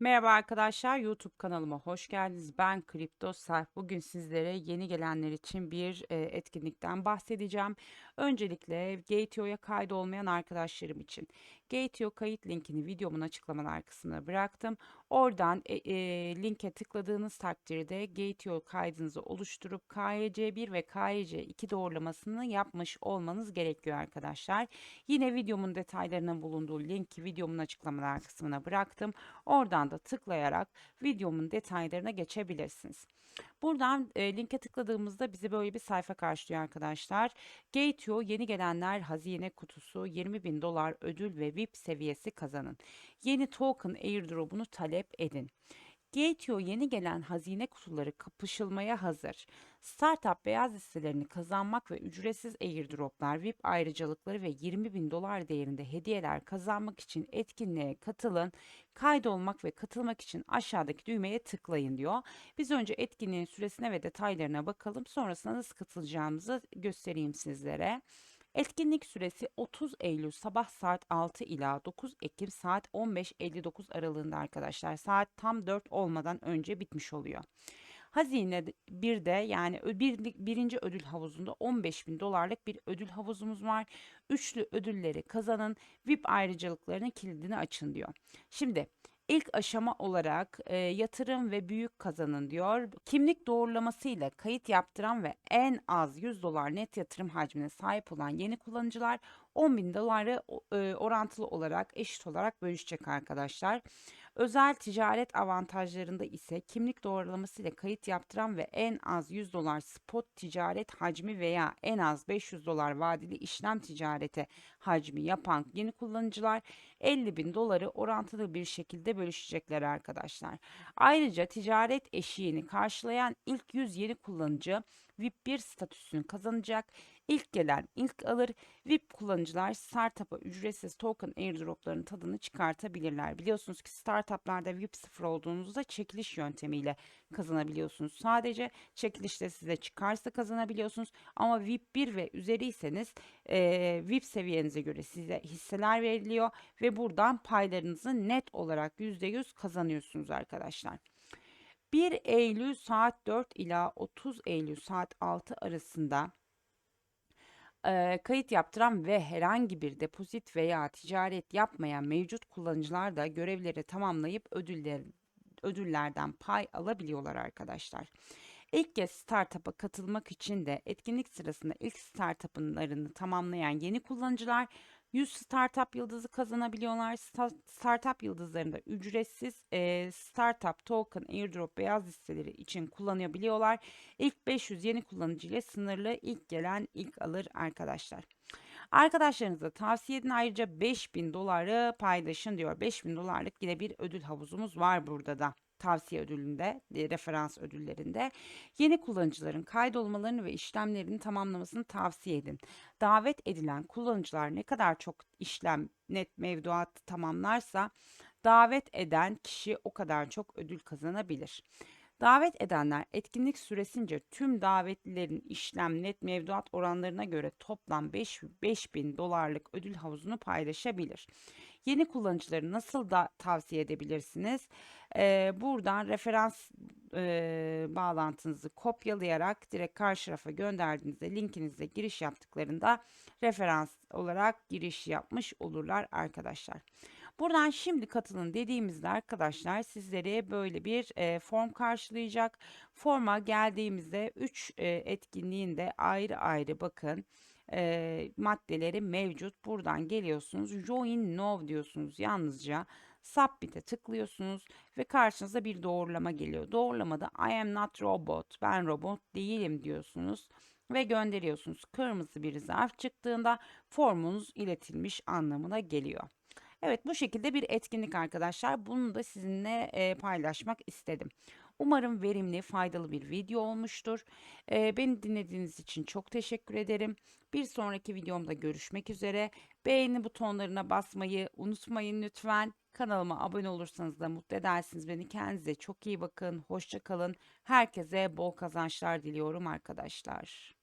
Merhaba arkadaşlar, YouTube kanalıma hoş geldiniz. Ben Kripto Sarp. Bugün sizlere yeni gelenler için bir e, etkinlikten bahsedeceğim. Öncelikle Gateo'ya kaydolmayan arkadaşlarım için. Gateo kayıt linkini videomun açıklamalar kısmına bıraktım. Oradan e, e, linke tıkladığınız takdirde Gateo kaydınızı oluşturup KYC1 ve KYC2 doğrulamasını yapmış olmanız gerekiyor arkadaşlar. Yine videomun detaylarının bulunduğu linki videomun açıklamalar kısmına bıraktım. Oradan da tıklayarak videomun detaylarına geçebilirsiniz. Buradan e, linke tıkladığımızda bizi böyle bir sayfa karşılıyor arkadaşlar. Gateo yeni gelenler hazine kutusu 20 bin dolar ödül ve VIP seviyesi kazanın. Yeni token airdrop'unu talep edin. Gateo yeni gelen hazine kutuları kapışılmaya hazır. Startup beyaz listelerini kazanmak ve ücretsiz airdroplar, VIP ayrıcalıkları ve 20 bin dolar değerinde hediyeler kazanmak için etkinliğe katılın. Kaydolmak ve katılmak için aşağıdaki düğmeye tıklayın diyor. Biz önce etkinliğin süresine ve detaylarına bakalım. Sonrasında nasıl katılacağımızı göstereyim sizlere. Etkinlik süresi 30 Eylül sabah saat 6 ila 9 Ekim saat 15.59 aralığında arkadaşlar. Saat tam 4 olmadan önce bitmiş oluyor. Hazine bir de yani bir, birinci ödül havuzunda 15 bin dolarlık bir ödül havuzumuz var. Üçlü ödülleri kazanın VIP ayrıcalıklarının kilidini açın diyor. Şimdi İlk aşama olarak e, yatırım ve büyük kazanın diyor. Kimlik doğrulamasıyla kayıt yaptıran ve en az 100 dolar net yatırım hacmine sahip olan yeni kullanıcılar 10 bin doları e, orantılı olarak eşit olarak bölüşecek arkadaşlar. Özel ticaret avantajlarında ise kimlik doğrulaması ile kayıt yaptıran ve en az 100 dolar spot ticaret hacmi veya en az 500 dolar vadeli işlem ticarete hacmi yapan yeni kullanıcılar 50 bin doları orantılı bir şekilde bölüşecekler arkadaşlar. Ayrıca ticaret eşiğini karşılayan ilk 100 yeni kullanıcı VIP 1 statüsünü kazanacak. İlk gelen ilk alır. VIP kullanıcılar startup'a ücretsiz token airdroplarının tadını çıkartabilirler. Biliyorsunuz ki startuplarda VIP 0 olduğunuzda çekiliş yöntemiyle kazanabiliyorsunuz. Sadece çekilişte size çıkarsa kazanabiliyorsunuz. Ama VIP 1 ve üzeriyseniz e, VIP seviyenize göre size hisseler veriliyor ve buradan paylarınızı net olarak %100 kazanıyorsunuz arkadaşlar. 1 Eylül saat 4 ila 30 Eylül saat 6 arasında e, kayıt yaptıran ve herhangi bir depozit veya ticaret yapmayan mevcut kullanıcılar da görevleri tamamlayıp ödüller, ödüllerden pay alabiliyorlar arkadaşlar. İlk kez startup'a katılmak için de etkinlik sırasında ilk startup'larını tamamlayan yeni kullanıcılar 100 startup yıldızı kazanabiliyorlar. Startup yıldızlarında ücretsiz e, startup token airdrop beyaz listeleri için kullanabiliyorlar. İlk 500 yeni kullanıcı ile sınırlı ilk gelen ilk alır arkadaşlar. Arkadaşlarınıza tavsiye edin ayrıca 5000 doları paylaşın diyor. 5000 dolarlık yine bir ödül havuzumuz var burada da tavsiye ödülünde, e, referans ödüllerinde yeni kullanıcıların kaydolmalarını ve işlemlerini tamamlamasını tavsiye edin. Davet edilen kullanıcılar ne kadar çok işlem net mevduat tamamlarsa davet eden kişi o kadar çok ödül kazanabilir. Davet edenler etkinlik süresince tüm davetlilerin işlem net mevduat oranlarına göre toplam 5, 5000 dolarlık ödül havuzunu paylaşabilir. Yeni kullanıcıları nasıl da tavsiye edebilirsiniz? Ee, buradan referans e, bağlantınızı kopyalayarak direkt karşı rafa gönderdiğinizde linkinizde giriş yaptıklarında referans olarak giriş yapmış olurlar arkadaşlar. Buradan şimdi katılın dediğimizde arkadaşlar sizlere böyle bir e, form karşılayacak. Forma geldiğimizde 3 e, etkinliğin de ayrı ayrı bakın e, maddeleri mevcut. Buradan geliyorsunuz. Join Now diyorsunuz yalnızca. Submit'e tıklıyorsunuz ve karşınıza bir doğrulama geliyor. Doğrulamada I am not robot, ben robot değilim diyorsunuz ve gönderiyorsunuz. Kırmızı bir zarf çıktığında formunuz iletilmiş anlamına geliyor. Evet bu şekilde bir etkinlik arkadaşlar. Bunu da sizinle e, paylaşmak istedim. Umarım verimli, faydalı bir video olmuştur. E, beni dinlediğiniz için çok teşekkür ederim. Bir sonraki videomda görüşmek üzere. Beğeni butonlarına basmayı unutmayın lütfen. Kanalıma abone olursanız da mutlu edersiniz beni. Kendinize çok iyi bakın. Hoşça kalın. Herkese bol kazançlar diliyorum arkadaşlar.